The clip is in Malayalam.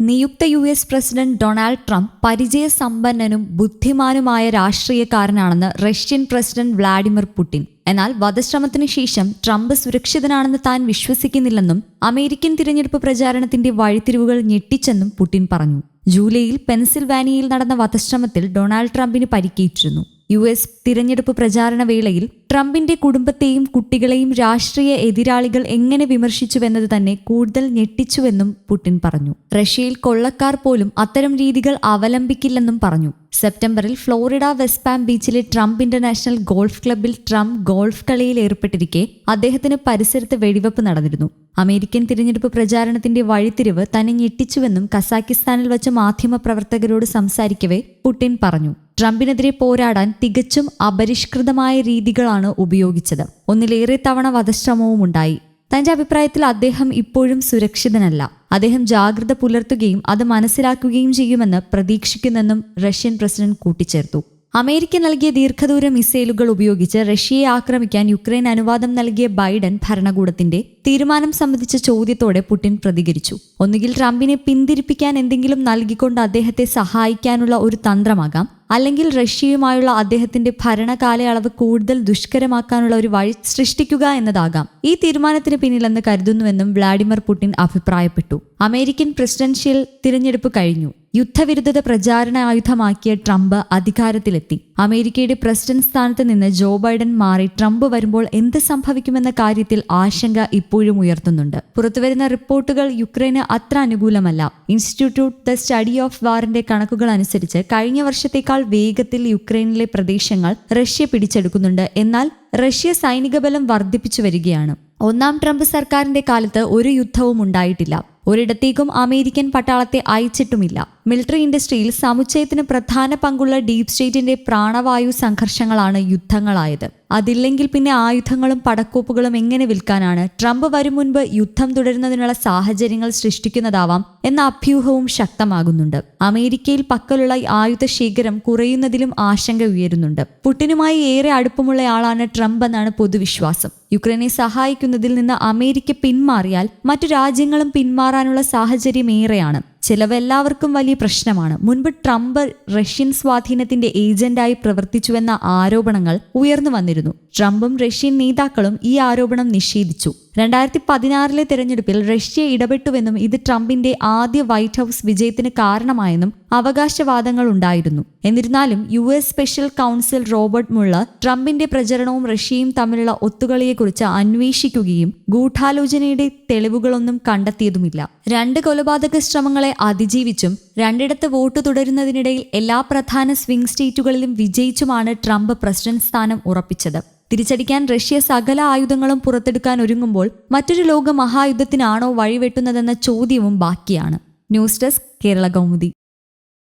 നിയുക്ത U S president Donald Trump പരിചയസമ്പന്നനും ബുദ്ധിമാനുമായ രാഷ്ട്രീയക്കാരനാണെന്ന് റഷ്യൻ പ്രസിഡന്റ് വ്ളാഡിമിർ പുടിൻ. എന്നാൽ വധശ്രമത്തിന് ശേഷം ട്രംപ് സുരക്ഷിതനാണെന്ന് താൻ വിശ്വസിക്കുന്നില്ലെന്നും അമേരിക്കൻ തിരഞ്ഞെടുപ്പ് പ്രചാരണത്തിന്റെ വഴിത്തിരിവുകൾ ഞെട്ടിച്ചെന്നും പുടിൻ പറഞ്ഞു. ജൂലൈയിൽ പെൻസിൽവാനിയയിൽ നടന്ന വധശ്രമത്തിൽ ഡൊണാൾഡ് ട്രംപിന് പരിക്കേറ്റിരുന്നു. യു എസ് തിരഞ്ഞെടുപ്പ് പ്രചാരണ വേളയിൽ ട്രംപിന്റെ കുടുംബത്തെയും കുട്ടികളെയും രാഷ്ട്രീയ എതിരാളികൾ എങ്ങനെ വിമർശിച്ചുവെന്നത് തന്നെ കൂടുതൽ ഞെട്ടിച്ചുവെന്നും പുടിൻ പറഞ്ഞു. റഷ്യയിൽ കൊള്ളക്കാർ പോലും അത്തരം രീതികൾ അവലംബിക്കില്ലെന്നും പറഞ്ഞു. സെപ്റ്റംബറിൽ ഫ്ലോറിഡ വെസ്റ്റ് പാം ബീച്ചിലെ ട്രംപ് ഇന്റർനാഷണൽ ഗോൾഫ് ക്ലബിൽ ട്രംപ് ഗോൾഫ് കളിയിൽ ഏർപ്പെട്ടിരിക്കെ അദ്ദേഹത്തിന് പരിസരത്ത് വെടിവെപ്പ് നടന്നിരുന്നു. അമേരിക്കൻ തിരഞ്ഞെടുപ്പ് പ്രചാരണത്തിന്റെ വഴിത്തിരിവ് തന്നെ ഞെട്ടിച്ചുവെന്നും കസാക്കിസ്ഥാനിൽ വച്ച് മാധ്യമപ്രവർത്തകരോട് സംസാരിക്കവേ പുടിൻ പറഞ്ഞു. ട്രംപിനെതിരെ പോരാടാൻ തികച്ചും അപരിഷ്കൃതമായ രീതികളാണ് ഉപയോഗിച്ചത്. ഒന്നിലേറെ തവണ വധശ്രമവും ഉണ്ടായി തന്റെ അഭിപ്രായത്തിൽ അദ്ദേഹം ഇപ്പോഴും സുരക്ഷിതനല്ല. അദ്ദേഹം ജാഗ്രത പുലർത്തുകയും അത് മനസ്സിലാക്കുകയും ചെയ്യുമെന്ന് പ്രതീക്ഷിക്കുന്നെന്നും റഷ്യൻ പ്രസിഡന്റ് കൂട്ടിച്ചേർത്തു. അമേരിക്ക നൽകിയ ദീർഘദൂര മിസൈലുകൾ ഉപയോഗിച്ച് റഷ്യയെ ആക്രമിക്കാൻ യുക്രൈൻ അനുവാദം നൽകിയ ബൈഡൻ ഭരണകൂടത്തിന്റെ തീരുമാനം സംബന്ധിച്ച ചോദ്യത്തോടെ പുടിൻ പ്രതികരിച്ചു. ഒന്നുകിൽ ട്രംപിനെ പിന്തിരിപ്പിക്കാൻ എന്തെങ്കിലും നൽകിക്കൊണ്ട് അദ്ദേഹത്തെ സഹായിക്കാനുള്ള ഒരു തന്ത്രമാകാം അല്ലെങ്കിൽ റഷ്യയുമായുള്ള അദ്ദേഹത്തിന്റെ ഭരണകാലയളവ് കൂടുതൽ ദുഷ്കരമാക്കാനുള്ള ഒരു വഴി സൃഷ്ടിക്കുക എന്നതാകാം. ഈ തീരുമാനത്തിന് പിന്നിലെന്ന് കരുതുന്നുവെന്നും വ്ളാഡിമിർ പുടിൻ അഭിപ്രായപ്പെട്ടു. അമേരിക്കൻ പ്രസിഡൻഷ്യൽ തിരഞ്ഞെടുപ്പ് കഴിഞ്ഞു. യുദ്ധവിരുദ്ധത പ്രചാരണ ആയുധമാക്കിയ ട്രംപ് അധികാരത്തിലെത്തി. അമേരിക്കയുടെ പ്രസിഡന്റ് സ്ഥാനത്ത് നിന്ന് ജോ ബൈഡൻ മാറി ട്രംപ് വരുമ്പോൾ എന്ത് സംഭവിക്കുമെന്ന കാര്യത്തിൽ ആശങ്ക ഇപ്പോഴും ഉയർത്തുന്നുണ്ട്. പുറത്തുവരുന്ന റിപ്പോർട്ടുകൾ യുക്രൈന് അത്ര അനുകൂലമല്ല. ഇൻസ്റ്റിറ്റ്യൂട്ട് ദ സ്റ്റഡി ഓഫ് വാറിന്റെ കണക്കുകൾ അനുസരിച്ച് കഴിഞ്ഞ വർഷത്തേക്കാൾ വേഗത്തിൽ യുക്രൈനിലെ പ്രദേശങ്ങൾ റഷ്യ പിടിച്ചെടുക്കുന്നുണ്ട്. എന്നാൽ റഷ്യ സൈനിക ബലം വർദ്ധിപ്പിച്ചു വരികയാണ്. ഒന്നാം ട്രംപ് സർക്കാരിന്റെ കാലത്ത് ഒരു യുദ്ധവും ഉണ്ടായിട്ടില്ല. ഒരിടത്തേക്കും അമേരിക്കൻ പട്ടാളത്തെ അയച്ചിട്ടുമില്ല. മിലിറ്ററി ഇൻഡസ്ട്രിയിൽ സമുച്ചയത്തിന് പ്രധാന പങ്കുള്ള ഡീപ് സ്റ്റേറ്റിന്റെ പ്രാണവായു സംഘർഷങ്ങളാണ് യുദ്ധങ്ങളായത്. അതില്ലെങ്കിൽ പിന്നെ ആയുധങ്ങളും പടക്കോപ്പുകളും എങ്ങനെ വിൽക്കാനാണ്? ട്രംപ് വരും മുൻപ് യുദ്ധം തുടരുന്നതിനുള്ള സാഹചര്യങ്ങൾ സൃഷ്ടിക്കുന്നതാവാം എന്ന അഭ്യൂഹവും ശക്തമാകുന്നുണ്ട്. അമേരിക്കയിൽ പക്കലുള്ള ആയുധ ശേഖരം കുറയുന്നതിലും ആശങ്ക ഉയരുന്നുണ്ട്. പുട്ടിനുമായി ഏറെ അടുപ്പമുള്ളയാളാണ് ട്രംപ് എന്നാണ് പൊതുവിശ്വാസം. യുക്രൈനെ സഹായിക്കുന്നതിൽ നിന്ന് അമേരിക്ക പിന്മാറിയാൽ മറ്റു രാജ്യങ്ങളും പിന്മാറാനുള്ള സാഹചര്യം ഏറെയാണ് ചിലവ് എല്ലാവർക്കും വലിയ പ്രശ്നമാണ്. മുൻപ് ട്രംപ് റഷ്യൻ സ്വാധീനത്തിന്റെ ഏജന്റായി പ്രവർത്തിച്ചുവെന്ന ആരോപണങ്ങൾ ഉയർന്നു വന്നിരുന്നു. ട്രംപും റഷ്യൻ നേതാക്കളും ഈ ആരോപണം നിഷേധിച്ചു. രണ്ടായിരത്തി പതിനാറിലെ തെരഞ്ഞെടുപ്പിൽ റഷ്യ ഇടപെട്ടുവെന്നും ഇത് ട്രംപിന്റെ ആദ്യ വൈറ്റ് ഹൌസ് വിജയത്തിന് കാരണമായെന്നും അവകാശവാദങ്ങൾ ഉണ്ടായിരുന്നു. എന്നിരുന്നാലും U S special counsel Robert Mueller ട്രംപിന്റെ പ്രചരണവും റഷ്യയും തമ്മിലുള്ള ഒത്തുകളിയെക്കുറിച്ച് അന്വേഷിക്കുകയും ഗൂഢാലോചനയുടെ തെളിവുകളൊന്നും കണ്ടെത്തിയതുമില്ല. രണ്ട് കൊലപാതക ശ്രമങ്ങളെ അതിജീവിച്ചും രണ്ടിടത്ത് വോട്ട് തുടരുന്നതിനിടയിൽ എല്ലാ പ്രധാന സ്വിംഗ് സ്റ്റേറ്റുകളിലും വിജയിച്ചുമാണ് ട്രംപ് പ്രസിഡന്റ് സ്ഥാനം ഉറപ്പിച്ചത്. തിരിച്ചടിക്കാൻ റഷ്യ സകല ആയുധങ്ങളും പുറത്തെടുക്കാൻ ഒരുങ്ങുമ്പോൾ മറ്റൊരു ലോക മഹായുദ്ധത്തിനാണോ വഴിവെട്ടുന്നതെന്ന ചോദ്യവും ബാക്കിയാണ്. News desk Kerala Kaumudi.